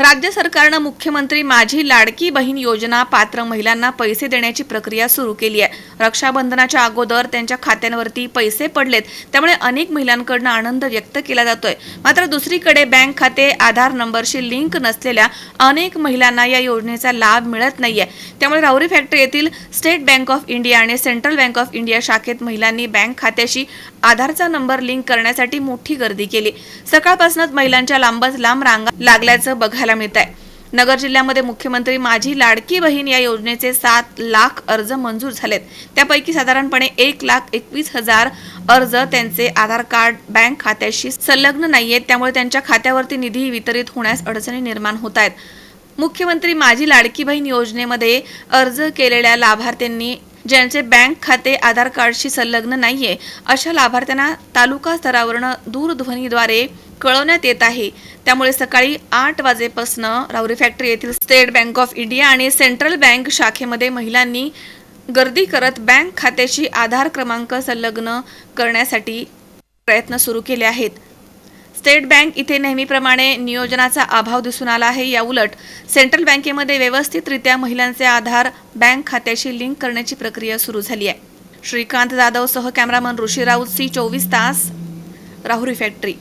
राज्य सरकारनं मुख्यमंत्री माझी लाडकी बहीण योजना पात्र महिलांना पैसे देण्याची प्रक्रिया सुरू केली आहे. रक्षाबंधनाच्या अगोदर त्यांच्या खात्यांवरती पैसे पडलेत. त्यामुळे अनेक महिलांकडनं आनंद व्यक्त केला जातोय. मात्र दुसरीकडे बँक खाते आधार नंबरशी लिंक नसलेल्या अनेक महिलांना या योजनेचा लाभ मिळत नाहीये. त्यामुळे राहुरी फॅक्टरी येथील स्टेट बँक ऑफ इंडिया आणि सेंट्रल बँक ऑफ इंडिया शाखेत महिलांनी बँक खात्याशी आधारचा नंबर लिंक करण्यासाठी मोठी गर्दी केली. सकाळपासूनच महिलांच्या लांबच लांब रांगा लागल्याचं बघायला मिळत आहे नगर जिल्ह्यामध्ये मुख्यमंत्री माझी लाडकी बहीण या योजनेचे सात लाख अर्ज मंजूर झालेत. त्यापैकी साधारणपणे एक लाख एकवीस हजार अर्ज त्यांचे आधार कार्ड बँक खात्याशी संलग्न नाहीयेत. त्यामुळे त्यांच्या खात्यावरती निधी वितरित होण्यास अडचणी निर्माण होत आहेत. मुख्यमंत्री माझी लाडकी बहीण योजनेमध्ये अर्ज केलेल्या लाभार्थ्यांनी ज्यांचे बँक खाते आधार कार्डशी संलग्न नाहीये अशा लाभार्थ्यांना तालुका स्तरावरनं दूरध्वनीद्वारे कळवण्यात येत आहे. त्यामुळे सकाळी आठ वाजेपासून राऊरी फॅक्टरी येथील स्टेट बँक ऑफ इंडिया आणि सेंट्रल बँक शाखेमध्ये महिलांनी गर्दी करत बँक खात्याशी आधार क्रमांक संलग्न करण्यासाठी प्रयत्न सुरू केले आहेत. स्टेट बँक इथे नेहमीप्रमाणे नियोजनाचा अभाव दिसून आला आहे. या उलट सेंट्रल बँकेमध्ये व्यवस्थितरित्या महिलांचे आधार बँक खात्याशी लिंक करण्याची प्रक्रिया सुरू झाली आहे. श्रीकांत जाधव सह कॅमेरामन ऋषी राऊत सी चोवीस तास राहुरी फॅक्टरी.